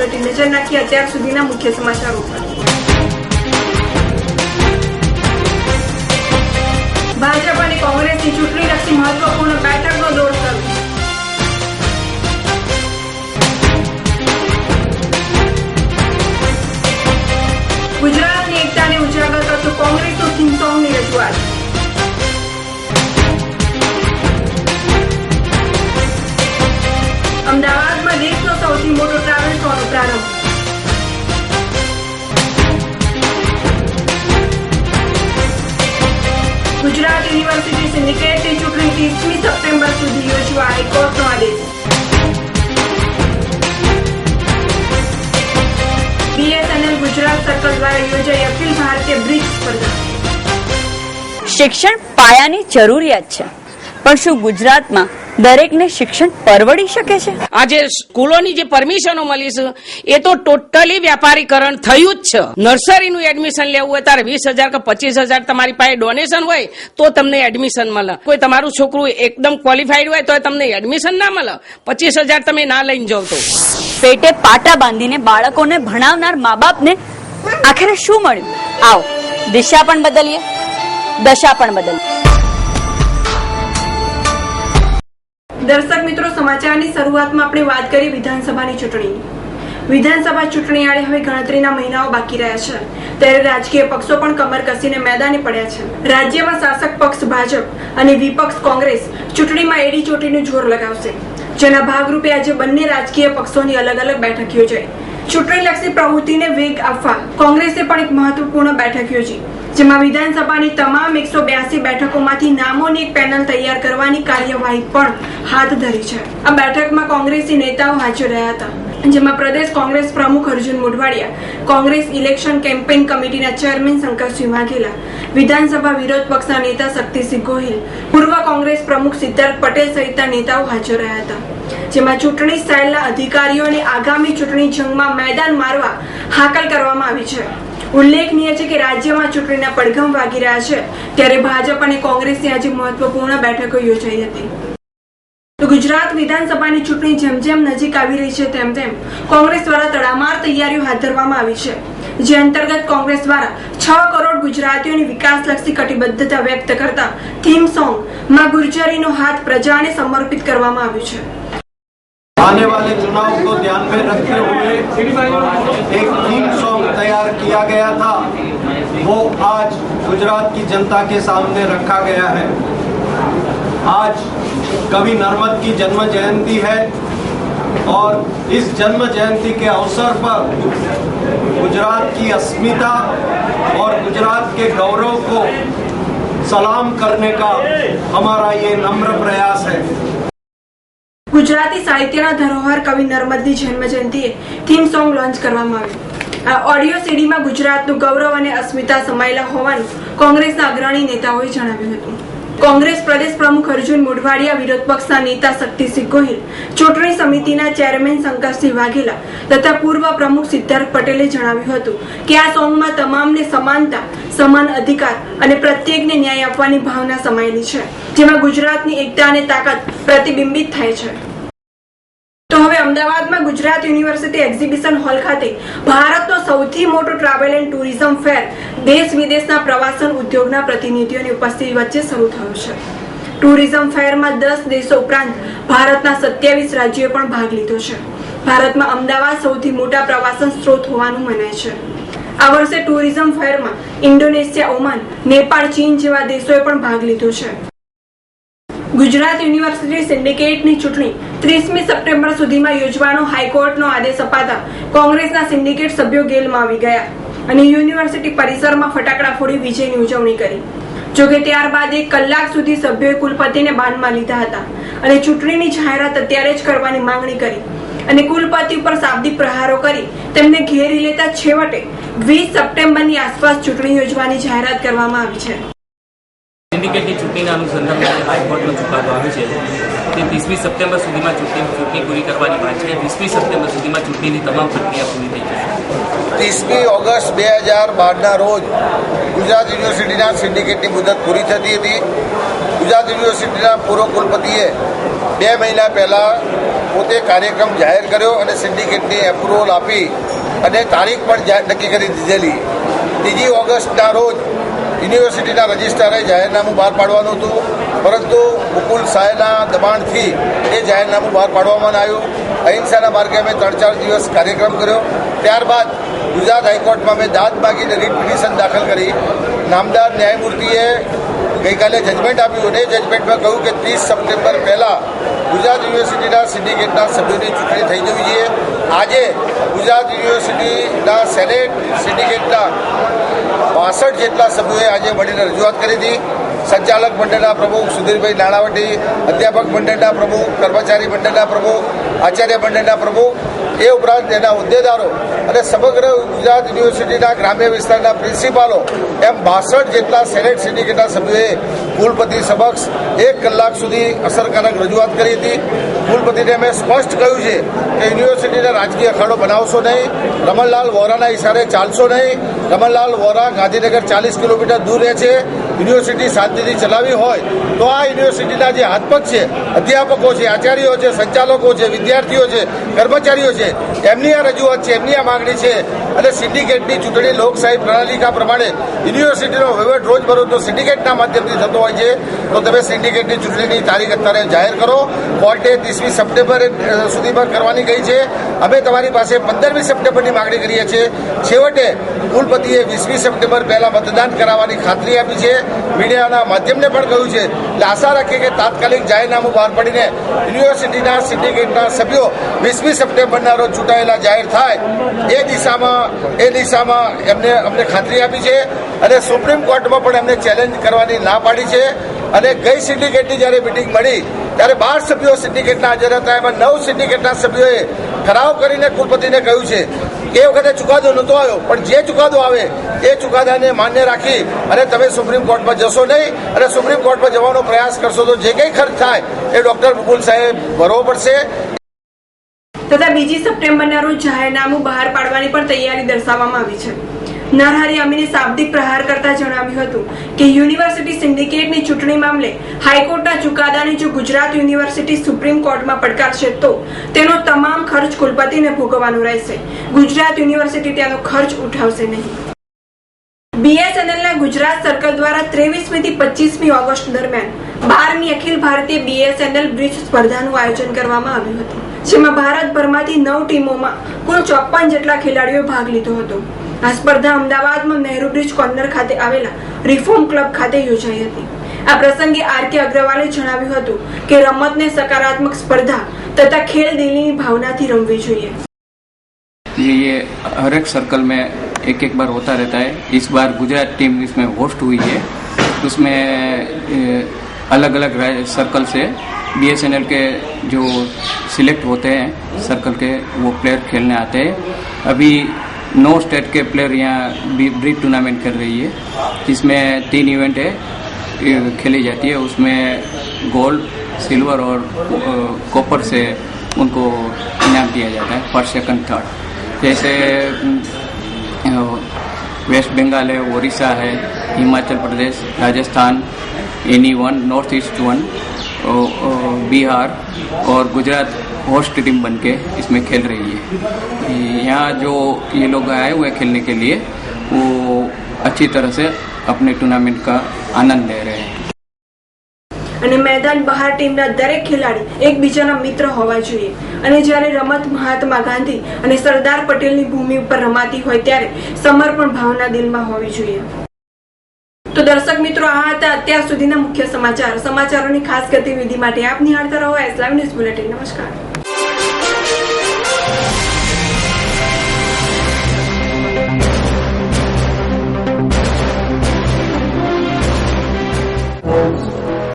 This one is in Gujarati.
બુલેટિન નજર નાખી અત્યાર સુધીના મુખ્ય સમાચારો પર. ભાજપ અને કોંગ્રેસની ચૂંટણીલક્ષી મહત્વપૂર્ણ બેઠકનો દોર શરૂ. ગુજરાતની એકતાને ઉજાગર કરતું કોંગ્રેસનું થીમ સોંગની રજૂઆત. અમદાવાદમાં પ્રારંભ ગુજરાત યુનિવર્સિટી સિન્ડિકેટની ચૂંટણી ત્રીસમી સપ્ટેમ્બર સુધી યોજવા હાઈકોર્ટનો આદેશ બીએસએનએલ ગુજરાત સર્કલ દ્વારા યોજાઈ અખિલ ભારતીય બ્રિજ સ્પર્ધા. શિક્ષણ પાયાની જરૂરિયાત છે. પણ શું ગુજરાતમાં દરેકને શિક્ષણ પરવડી શકે છે? આજે સ્કૂલોની જે પરમિશનો મળી છે એ તો ટોટલી વ્યાપારીકરણ થયું જ છે. નર્સરીનું એડમિશન લેવું હોય ત્યારે વીસ હજાર કે પચીસ હજાર તમારી પાસે ડોનેશન હોય તો તમને એડમિશન મળે. કોઈ તમારું છોકરું એકદમ ક્વોલિફાઈડ હોય તો તમને એડમિશન ના મળે. પચીસ હજાર તમે ના લઈને જાવ તો. પેટે પાટા બાંધીને બાળકોને ભણાવનાર મા બાપને આખરે શું મળ્યું? આવો દિશા પણ બદલીએ દશા પણ બદલીએ. દર્શક મિત્રો, સમાચારની શરૂઆતમાં આપણે વાત કરી વિધાનસભાની ચૂંટણીની. વિધાનસભા ચૂંટણી આડે હવે ગણતરીના મહિનાઓ બાકી રહ્યા છે. ત્યારે રાજકીય પક્ષો પણ કમર કસીને મેદાને પડ્યા છે. રાજ્યમાં શાસક પક્ષ ભાજપ અને વિપક્ષ કોંગ્રેસ ચૂંટણીમાં એડી ચોટીનું જોર લગાવશે. જેના ભાગરૂપે આજે બંને રાજકીય પક્ષોની અલગ અલગ બેઠક યોજાઈ. ચૂંટણીલક્ષી પ્રવૃત્તિને વેગ આપવા કોંગ્રેસે પણ એક મહત્વપૂર્ણ બેઠક યોજી, જેમાં વિધાનસભાની તમામ એકસો બ્યાસી બેઠકોમાંથી નામોની એક પેનલ તૈયાર કરવાની કાર્યવાહી પણ હાથ ધરી છે. આ બેઠકમાં કોંગ્રેસી નેતાઓ હાજર રહ્યા હતા, જેમાં પ્રદેશ કોંગ્રેસ પ્રમુખ અર્જુન મોઢવાડિયા, કોંગ્રેસ ઇલેક્શન કેમ્પેઇન કમિટીના ચેરમેન શંકરસિંહ વાઘેલા, વિધાનસભા વિરોધ પક્ષના નેતા શક્તિસિંહ ગોહિલ, પૂર્વ કોંગ્રેસ પ્રમુખ સિદ્ધાર્થ પટેલ સહિતના નેતાઓ હાજર રહ્યા હતા. જેમાં ચૂંટણી સ્ટાઇલના અધિકારીઓને આગામી ચૂંટણી જંગમાં મેદાન મારવા હાકલ કરવામાં આવી છે. ઉલ્લેખનીય છે કે રાજ્યમાં ચૂંટણીના પડઘમ વાગી રહ્યા છે, ત્યારે ભાજપ અને કોંગ્રેસની આજે મહત્વપૂર્ણ બેઠકો યોજાઈ હતી. તો ગુજરાત વિધાનસભાની ચૂંટણી જેમ જેમ નજીક આવી રહી છે, તેમ તેમ કોંગ્રેસ દ્વારા તડામાર તૈયારીઓ હાથ ધરવામાં આવી છે, જે અંતર્ગત કોંગ્રેસ દ્વારા છ કરોડ ગુજરાતીઓની વિકાસલક્ષી કટિબદ્ધતા વ્યક્ત કરતા થીમ સોંગમાં ગુર્જરીનો હાથ પ્રજાને સમર્પિત કરવામાં આવ્યું છે. आने वाले चुनाव को ध्यान में रखते हुए एक थीम सॉन्ग तैयार किया गया था। वो आज गुजरात की जनता के सामने रखा गया है। आज कवि नर्मद की जन्म जयंती है और इस जन्म जयंती के अवसर पर गुजरात की अस्मिता और गुजरात के गौरव को सलाम करने का हमारा ये नम्र प्रयास है। ગુજરાતી સાહિત્યના ધરોહર કવિ નર્મદની જન્મ જયંતિએ થીમ સોંગ લોન્ચ કરવામાં આવ્યું આ ઓડિયો સીડીમાં ગુજરાતનું ગૌરવ અને અસ્મિતા સમાયેલા હોવાનું કોંગ્રેસના અગ્રણી નેતાઓએ જણાવ્યું હતું. કોંગ્રેસ પ્રદેશ પ્રમુખ અર્જુન મોઢવાડિયા, વિરોધ પક્ષના નેતા શક્તિસિંહ ગોહિલ, ચૂંટણી સમિતિના ચેરમેન શંકરસિંહ વાઘેલા તથા પૂર્વ પ્રમુખ સિદ્ધાર્થ પટેલે જણાવ્યું હતું કે આ સોંગમાં તમામને સમાનતા, સમાન અધિકાર અને પ્રત્યેકને ન્યાય આપવાની ભાવના સમાયેલી છે, જેમાં ગુજરાતની એકતા અને તાકાત પ્રતિબિંબિત થાય છે. તો હવે અમદાવાદમાં ગુજરાત યુનિવર્સિટી એક્ઝિબિશન હોલ ખાતે ભારતનો સૌથી મોટો ટ્રાવેલ એન્ડ ટુરિઝમ ફેર દેશ વિદેશના પ્રવાસન ઉદ્યોગના પ્રતિનિધિઓની ઉપસ્થિતિ વચ્ચે શરૂ થયો છે. ટુરિઝમ ફેરમાં દસ દેશો ઉપરાંત ભારતના સત્યાવીસ રાજ્યોએ પણ ભાગ લીધો છે. ભારતમાં અમદાવાદ સૌથી મોટા પ્રવાસન સ્ત્રોત હોવાનું મનાય છે. આ વર્ષે ટુરિઝમ ફેરમાં ઇન્ડોનેશિયા, ઓમાન, નેપાળ, ચીન જેવા દેશોએ પણ ભાગ લીધો છે. ગુજરાત યુનિવર્સિટી સિન્ડિકેટની ચૂંટણી ત્રીસમી સપ્ટેમ્બર સુધીમાં યોજવાનો હાઈકોર્ટનો આદેશ અપાતા કોંગ્રેસના સિન્ડિકેટ સભ્યો ગેલમાં આવી ગયા અને યુનિવર્સિટી પરિસરમાં ફટાકડા ફોડી વિજયની ઉજવણી કરી. જોકે ત્યારબાદ એક કલાક સુધી સભ્યોએ કુલપતિને બાનમાં લીધા હતા અને ચૂંટણીની જાહેરાત અત્યારે જ કરવાની માંગણી કરી અને કુલપતિ ઉપર શાબ્દિક પ્રહારો કરી તેમને ઘેરી લેતા છેવટે વીસ સપ્ટેમ્બરની આસપાસ ચૂંટણી યોજવાની જાહેરાત કરવામાં આવી છે. સિન્ડિકેટની ચૂંટણીના અનુસંધાનમાં હાઈકોર્ટનો ચુકાદો આવ્યો છે. તે વીસમી સપ્ટેમ્બર સુધીમાં ચૂંટણી ચૂંટણી પૂરી કરવાની વાત છે. વીસમી સપ્ટેમ્બર સુધીમાં ચૂંટણીની તમામ પ્રક્રિયા પૂરી થઈ જશે. ત્રીસમી ઓગસ્ટ બે હજાર બારના રોજ ગુજરાત યુનિવર્સિટીના સિન્ડિકેટની મુદત પૂરી થતી હતી. ગુજરાત યુનિવર્સિટીના પૂર્વ કુલપતિએ બે મહિના પહેલાં પોતે કાર્યક્રમ જાહેર કર્યો અને સિન્ડિકેટની એપ્રુવલ આપી અને તારીખ પણ નક્કી કરી દીધેલી. ત્રીજી ઓગસ્ટના રોજ યુનિવર્સિટીના રજિસ્ટ્રારે જાહેરનામું બહાર પાડવાનું હતું, પરંતુ મુકુલ સાહેના દબાણથી એ જાહેરનામું બહાર પાડવામાં આવ્યું. અહિંસાના માર્ગે અમે ત્રણ ચાર દિવસ કાર્યક્રમ કર્યો. ત્યારબાદ ગુજરાત હાઈકોર્ટમાં અમે દાદ માગીને રીટ પિટિશન દાખલ કરી. નામદાર ન્યાયમૂર્તિએ ગઈકાલે જજમેન્ટ આપ્યું અને જજમેન્ટમાં કહ્યું કે ત્રીસ સપ્ટેમ્બર પહેલાં ગુજરાત યુનિવર્સિટીના સિન્ડિકેટના સભ્યોની ચૂંટણી થઈ જવી જોઈએ. આજે ગુજરાત યુનિવર્સિટીના સેનેટ સિન્ડિકેટના બાસઠ જેટલા સભ્યોએ આજે મળીને રજૂઆત કરી હતી. સંચાલક મંડળના પ્રમુખ સુધીરભાઈ નાણાવટી, અધ્યાપક મંડળના પ્રમુખ, કર્મચારી મંડળના પ્રમુખ, આચાર્ય મંડળના પ્રમુખ એ ઉપરાંત તેના હોદ્દેદારો અને સમગ્ર ગુજરાત યુનિવર્સિટીના ગ્રામ્ય વિસ્તારના પ્રિન્સિપાલો એમ બાસઠ જેટલા સેનેટ સિન્ડિકેટના સભ્યોએ કુલપતિ સમક્ષ એક કલાક સુધી અસરકારક રજૂઆત કરી હતી. કુલપતિને મેં સ્પષ્ટ કહ્યું છે કે યુનિવર્સિટીને રાજકીય અખાડો બનાવશો નહીં, રમણલાલ વોરાના ઇશારે ચાલશો નહીં. રમણલાલ વોરા ગાંધીનગર ચાલીસ કિલોમીટર દૂર રહે છે. યુનિવર્સિટી શાંતિથી ચલાવી હોય તો આ યુનિવર્સિટીના જે હાથપગ છે, અધ્યાપકો છે, આચાર્યો છે, સંચાલકો છે, વિદ્યાર્થીઓ છે, કર્મચારીઓ છે, એમની આ રજૂઆત છે, એમની આ માગણી છે. અને સિન્ડિકેટની ચૂંટણી લોકશાહી પ્રણાલિકા પ્રમાણે યુનિવર્સિટીનો વહીવટ રોજબરોજનો સિન્ડિકેટના માધ્યમથી થતો હોય છે. તો તમે સિન્ડિકેટની ચૂંટણીની તારીખ અત્યારે જાહેર કરો. કોર્ટે ત્રીસમી સપ્ટેમ્બર સુધીમાં કરવાની કહી છે. અમે તમારી પાસે પંદરમી સપ્ટેમ્બરની માગણી કરીએ છીએ. છેવટે કુલપતિએ વીસમી સપ્ટેમ્બર પહેલાં મતદાન કરાવવાની ખાતરી આપી છે. મીડિયાના માધ્યમને પણ કહ્યું છે. એટલે આશા રાખીએ કે તાત્કાલિક જાહેરનામું બહાર પડીને યુનિવર્સિટીના સિન્ડિકેટના સભ્યો વીસમી સપ્ટેમ્બરના રોજ ચૂંટાયેલા જાહેર થાય, એ દિશામાં એ દિશામાં એમને, અમને ખાતરી આપી છે અને સુપ્રીમ કોર્ટમાં પણ એમને ચેલેન્જ કરવાની ના પાડી છે. અને ગઈ સિન્ડિકેટની જ્યારે મિટિંગ મળી, ત્યારે બાર સભ્યો સિન્ડિકેટના હાજર હતા, એમાં નવ સિન્ડિકેટના સભ્યોએ ઠરાવ કરીને કુલપતિને કહ્યું છે એ વખતે ચુકાદો નહોતો આવ્યો, પણ જે ચુકાદો આવે એ ચુકાદાને માન્ય રાખી અને તમે સુપ્રીમ કોર્ટમાં જશો નહીં અને સુપ્રીમ કોર્ટમાં જવાનો પ્રયાસ કરશો તો જે કંઈ ખર્ચ થાય એ ડોક્ટર મુકુલ સાહેબ ભરવો પડશે. તથા બીજી સપ્ટેમ્બરના રોજ જાહેરનામું બહાર પાડવાની પણ તૈયારી દર્શાવવામાં આવી છે. નરહરી અમીને શાબ્દિક પ્રહાર કરતા જણાવ્યું હતું કે યુનિવર્સિટી સિન્ડિકેટની ચૂંટણી મામલે હાઈકોર્ટના ચુકાદાને જો ગુજરાત યુનિવર્સિટી સુપ્રીમ કોર્ટમાં પડકારશે તો તેનો તમામ ખર્ચ કુલપતિને ભોગવવાનો રહેશે. ગુજરાત યુનિવર્સિટી તેનો ખર્ચ ઉઠાવશે નહીં. બીએસએનએલના ગુજરાત સર્કલ દ્વારા ત્રેવીસમી થી પચીસમી ઓગસ્ટ દરમિયાન બારમી અખિલ ભારતીય બીએસએનએલ બ્રિજ સ્પર્ધાનું આયોજન કરવામાં આવ્યું હતું, જેમાં ભારતભરમાંથી નવ ટીમોમાં કુલ ચોપ્પન જેટલા ખેલાડીઓએ ભાગ લીધો હતો. આ સ્પર્ધા અમદાવાદમાં નહેરુ બ્રિજ કોર્નર ખાતે આવેલા રિફોર્મ ક્લબ ખાતે યોજાઈ હતી આ પ્રસંગે આર કે અગ્રવાલે જણાવ્યું હતું કે રમતને સકારાત્મક સ્પર્ધા તથા ખેલ દિલની ભાવનાથી રમવી જોઈએ ये ये हर एक सर्कल में एक एक बार होता रहता है इस बार गुजरात टीम इसमें होस्ट हुई है उसमें अलग अलग सर्कल से बीएसएनएल के जो सिलेक्ट होते हैं सर्कल के वो प्लेयर खेलने आते हैं अभी नौ स्टेट के प्लेयर यहाँ ब्रिज टूर्नामेंट कर रही है, जिसमें तीन इवेंट है खेली जाती है। उसमें गोल्ड, सिल्वर और कॉपर से उनको इनाम दिया जाता है फ़र्स्ट सेकंड, थर्ड। जैसे वेस्ट बंगाल है उड़ीसा है, Himachal Pradesh, Rajasthan, any one, north east one Bihar और गुजरात होस्ट टीम बन के इसमें खेल रही है यहाँ जो ये लोग आए हुए हैं खेलने के लिए वो अच्छी तरह से अपने टूर्नामेंट का आनंद ले रहे हैं અને મેદાન બહાર ટીમના દરેક ખેલાડી એકબીજાના મિત્ર હોવા જોઈએ અને જ્યારે રમત મહાત્મા ગાંધી અને સરદાર પટેલની ભૂમિ ઉપર રમાતી હોય ત્યારે સમર્પણ ભાવના દિલમાં હોવી જોઈએ તો દર્શક મિત્રો આ હતા અત્યાર સુધીના મુખ્ય સમાચાર સમાચારોની ખાસ ગતિવિધિ માટે આપ નિહાળતા રહો એસ લાઈવ ન્યૂઝ બુલેટિન નમસ્કાર